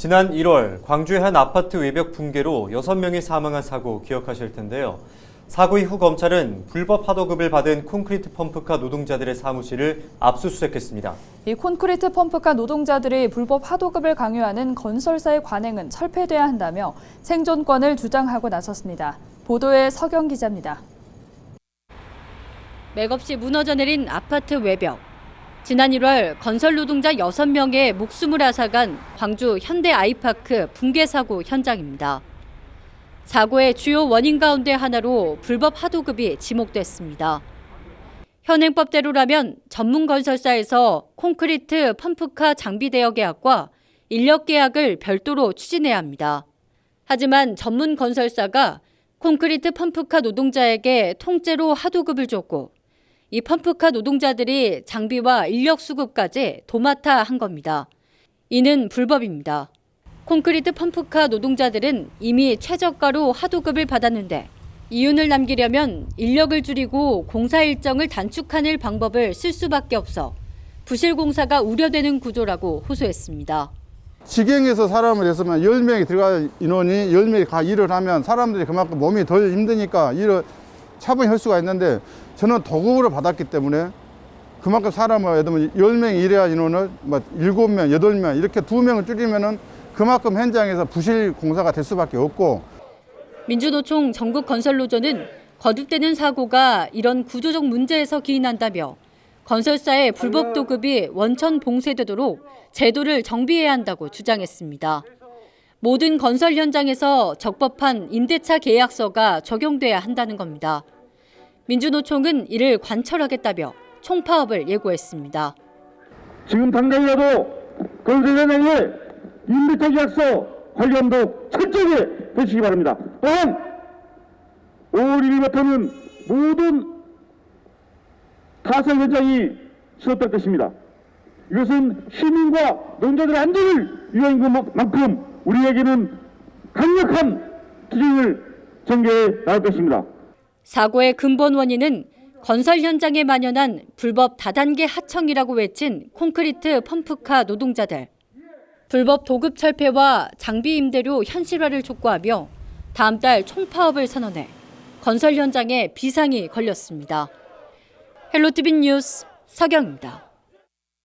지난 1월 광주의 한 아파트 외벽 붕괴로 6명이 사망한 사고 기억하실 텐데요. 사고 이후 검찰은 불법 하도급을 받은 콘크리트 펌프카 노동자들의 사무실을 압수수색했습니다. 이 콘크리트 펌프카 노동자들이 불법 하도급을 강요하는 건설사의 관행은 철폐돼야 한다며 생존권을 주장하고 나섰습니다. 보도에 서경 기자입니다. 맥없이 무너져 내린 아파트 외벽. 지난 1월 건설 노동자 6명의 목숨을 앗아간 광주 현대 아이파크 붕괴 사고 현장입니다. 사고의 주요 원인 가운데 하나로 불법 하도급이 지목됐습니다. 현행법대로라면 전문 건설사에서 콘크리트 펌프카 장비 대여 계약과 인력 계약을 별도로 추진해야 합니다. 하지만 전문 건설사가 콘크리트 펌프카 노동자에게 통째로 하도급을 줬고 이 펌프카 노동자들이 장비와 인력 수급까지 도맡아 한 겁니다. 이는 불법입니다. 콘크리트 펌프카 노동자들은 이미 최저가로 하도급을 받았는데 이윤을 남기려면 인력을 줄이고 공사 일정을 단축하는 방법을 쓸 수밖에 없어 부실 공사가 우려되는 구조라고 호소했습니다. 직행에서 사람을 했으면 10명이 들어갈 인원이 10명이 가 일을 하면 사람들이 그만큼 몸이 덜 힘드니까 일을 차분히 할 수가 있는데 저는 도급으로 받았기 때문에 그만큼 사람을 예를 들면 10명이 일해야 인원을 뭐 7명, 8명 이렇게 2명을 줄이면은 그만큼 현장에서 부실 공사가 될 수밖에 없고 민주노총 전국 건설노조는 거듭되는 사고가 이런 구조적 문제에서 기인한다며 건설사의 불법 도급이 원천 봉쇄되도록 제도를 정비해야 한다고 주장했습니다. 모든 건설 현장에서 적법한 임대차 계약서가 적용돼야 한다는 겁니다. 민주노총은 이를 관철하겠다며 총파업을 예고했습니다. 지금 당장이라도 건설현장의 임대차 계약서 관련도 철저하게 해주시기 바랍니다. 또한 5월 1일부터는 모든 가설 현장이 수업될 것입니다. 이것은 시민과 농자들의 안전을 위한 것만큼 우리에게는 강력한 기준을 전개해 나갈 것입니다. 사고의 근본 원인은 건설 현장에 만연한 불법 다단계 하청이라고 외친 콘크리트 펌프카 노동자들. 불법 도급 철폐와 장비 임대료 현실화를 촉구하며 다음 달 총파업을 선언해 건설 현장에 비상이 걸렸습니다. 헬로티비 뉴스 서경입니다.